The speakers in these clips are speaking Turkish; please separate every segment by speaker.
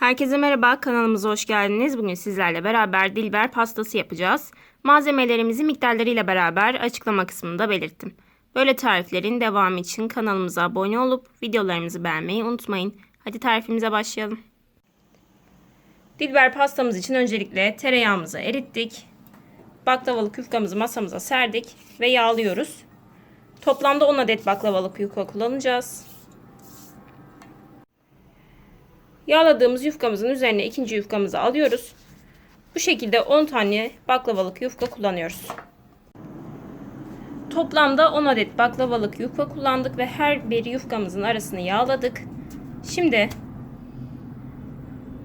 Speaker 1: Herkese merhaba, kanalımıza hoş geldiniz. Bugün sizlerle beraber dilber pastası yapacağız. Malzemelerimizi miktarlarıyla beraber açıklama kısmında belirttim. Böyle tariflerin devamı için kanalımıza abone olup videolarımızı beğenmeyi unutmayın. Hadi tarifimize başlayalım. Dilber pastamız için öncelikle tereyağımızı erittik. Baklavalık yufkamızı masamıza serdik ve yağlıyoruz. Toplamda 10 adet baklavalık yufka kullanacağız. Yağladığımız yufkamızın üzerine ikinci yufkamızı alıyoruz. Bu şekilde 10 tane baklavalık yufka kullanıyoruz. Toplamda 10 adet baklavalık yufka kullandık ve her bir yufkamızın arasını yağladık. Şimdi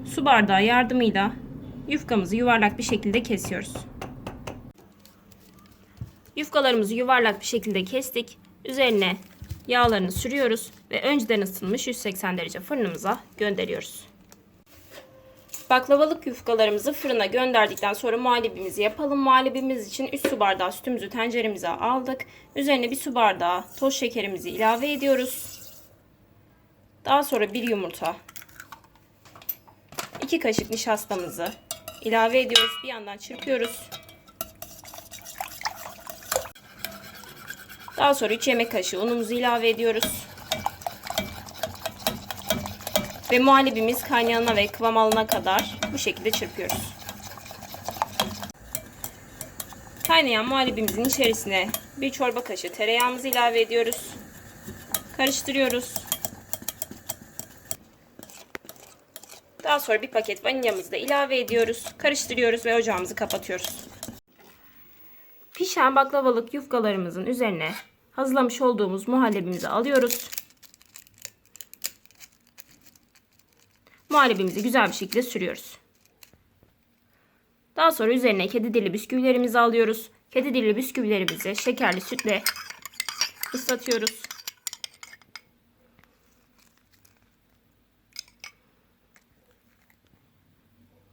Speaker 1: su bardağı yardımıyla yufkamızı yuvarlak bir şekilde kesiyoruz. Yufkalarımızı yuvarlak bir şekilde kestik. Üzerine yağlarını sürüyoruz ve önceden ısıtılmış 180 derece fırınımıza gönderiyoruz. Baklavalık yufkalarımızı fırına gönderdikten sonra muhallebimizi yapalım. Muhallebimiz için 3 su bardağı sütümüzü tenceremize aldık. Üzerine 1 su bardağı toz şekerimizi ilave ediyoruz. Daha sonra bir yumurta, 2 kaşık nişastamızı ilave ediyoruz. Bir yandan çırpıyoruz. Daha sonra 3 yemek kaşığı unumuzu ilave ediyoruz. Ve muhallebimiz kaynayana ve kıvam alana kadar bu şekilde çırpıyoruz. Kaynayan muhallebimizin içerisine bir çorba kaşığı tereyağımızı ilave ediyoruz. Karıştırıyoruz. Daha sonra bir paket vanilyamızı da ilave ediyoruz. Karıştırıyoruz ve ocağımızı kapatıyoruz. Pişen baklavalık yufkalarımızın üzerine hazırlamış olduğumuz muhallebimizi alıyoruz. Muhallebimizi güzel bir şekilde sürüyoruz. Daha sonra üzerine kedi dili bisküvilerimizi alıyoruz. Kedi dili bisküvilerimizi şekerli sütle ıslatıyoruz.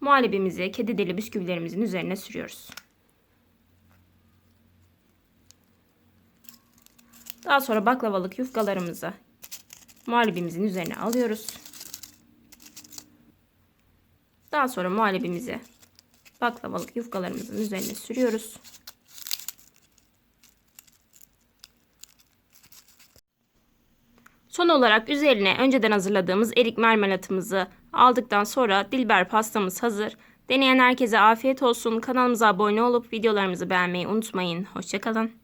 Speaker 1: Muhallebimizi kedi dili bisküvilerimizin üzerine sürüyoruz. Daha sonra baklavalık yufkalarımızı muhallebimizin üzerine alıyoruz. Daha sonra muhallebimizi baklavalık yufkalarımızın üzerine sürüyoruz. Son olarak üzerine önceden hazırladığımız erik marmelatımızı aldıktan sonra dilber pastamız hazır. Deneyen herkese afiyet olsun. Kanalımıza abone olup videolarımızı beğenmeyi unutmayın. Hoşçakalın.